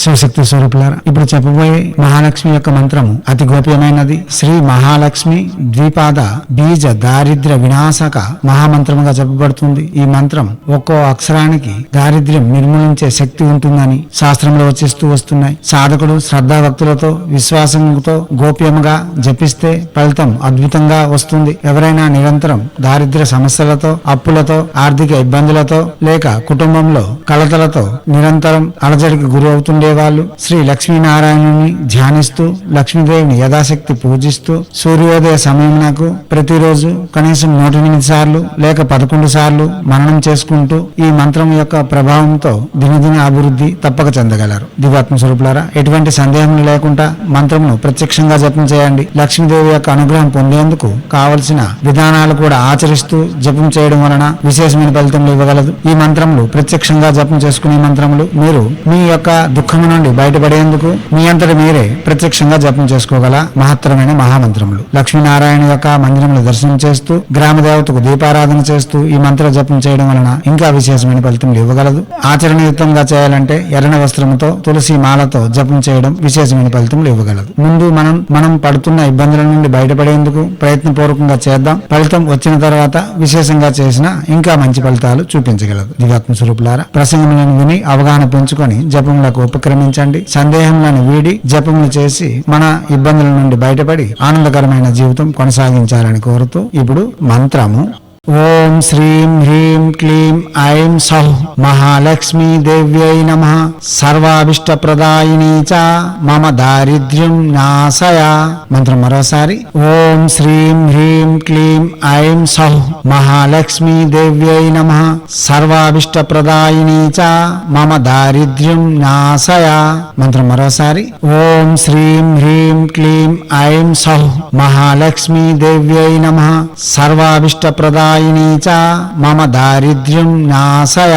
శివశక్తి స్వరూపులారా. ఇప్పుడు చెప్పబోయే మహాలక్ష్మి యొక్క మంత్రము అతి గోప్యమైనది. శ్రీ మహాలక్ష్మి ద్విపాద బీజ దారిద్ర వినాశక మహామంత్రముగా చెప్పబడుతుంది. ఈ మంత్రం ఒక్కో అక్షరానికి దారిద్ర్యం నిర్మూలించే శక్తి ఉంటుందని శాస్త్రంలో వచ్చిస్తూ వస్తున్నాయి. సాధకుడు శ్రద్ధాభక్తులతో విశ్వాసంతో గోప్యముగా జపిస్తే ఫలితం అద్భుతంగా వస్తుంది. ఎవరైనా నిరంతరం దారిద్ర్య సమస్యలతో అప్పులతో ఆర్థిక ఇబ్బందులతో లేక కుటుంబంలో కలతలతో నిరంతరం అలజడికి గురి అవుతుండే వాళ్ళు శ్రీ లక్ష్మీనారాయణుని ధ్యానిస్తూ లక్ష్మీదేవిని యథాశక్తి పూజిస్తూ సూర్యోదయ సమయం నాకు ప్రతిరోజు కనీసం నూట ఎనిమిది సార్లు లేక పదకొండు సార్లు మననం చేసుకుంటూ ఈ మంత్రం యొక్క ప్రభావంతో దినదిన అభివృద్ధి తప్పక చెందగలరు. దివాత్మ స్వరూపులారా ఎటువంటి సందేహం లేకుండా మంత్రమును ప్రత్యక్షంగా జపం చేయండి. లక్ష్మీదేవి యొక్క అనుగ్రహం పొందేందుకు కావలసిన విధానాలు కూడా ఆచరిస్తూ జపం చేయడం వలన విశేషమైన ఫలితములు ఇవ్వగలదు. ఈ మంత్రములు ప్రత్యక్షంగా జపం చేసుకునే మంత్రములు మీరు మీ యొక్క దుఃఖ దుఃఖము నుండి బయటపడేందుకు మీ అంతటి మీరే ప్రత్యక్షంగా జపం చేసుకోగల మహత్తరమైన మహామంత్రములు. లక్ష్మీనారాయణ యొక్క మందిరములు దర్శనం చేస్తూ గ్రామ దేవతకు దీపారాధన చేస్తూ ఈ మంత్ర జపం చేయడం వలన ఇంకా విశేషమైన ఫలితములు ఇవ్వగలదు. ఆచరణయుక్తంగా చేయాలంటే ఎర్రని వస్త్రముతో తులసి మాలతో జపం చేయడం విశేషమైన ఫలితములు ఇవ్వగలదు. ముందు మనం మనం పడుతున్న ఇబ్బందుల నుండి బయటపడేందుకు ప్రయత్నపూర్వకంగా చేద్దాం. ఫలితం వచ్చిన తర్వాత విశేషంగా చేసిన ఇంకా మంచి ఫలితాలు చూపించగలదు. దివాత్మ స్వరూపులారా ప్రసంగములను విని అవగాహన పెంచుకొని జపములకు ఉపక్రమించండి. సందేహములను వీడి జపములు చేసి మన ఇబ్బందుల నుండి బయటపడి ఆనందకరమైన జీవితం కొనసాగించాలని కోరుతూ ఇప్పుడు మంత్రము. ఓం శ్రీం హ్రీం క్లీం ఐం సౌ మహాలక్ష్మీ దేవ్యై నమ. సర్వాభిష్ట ప్రదాయిని చ మమ దారిద్ర్యం నాశయ. మంత్రం మరోసారి. ఓం శ్రీం హ్రీం క్లీం ఐం సౌ మహాలక్ష్మీ దేవ్యై నమ. సర్వాభిష్ట ప్రదాయిని చ మమ దారిద్ర్యం నాశయ. మంత్రం మరోసారి. ఓం శ్రీం హ్రీం క్లీం ఐం సౌ మహాలక్ష్మీ దేవ్యై నమ. సర్వాభిష్ట ప్రదాయ ప్రదాయిని చ మమ దారిద్ర్యం నాశయ.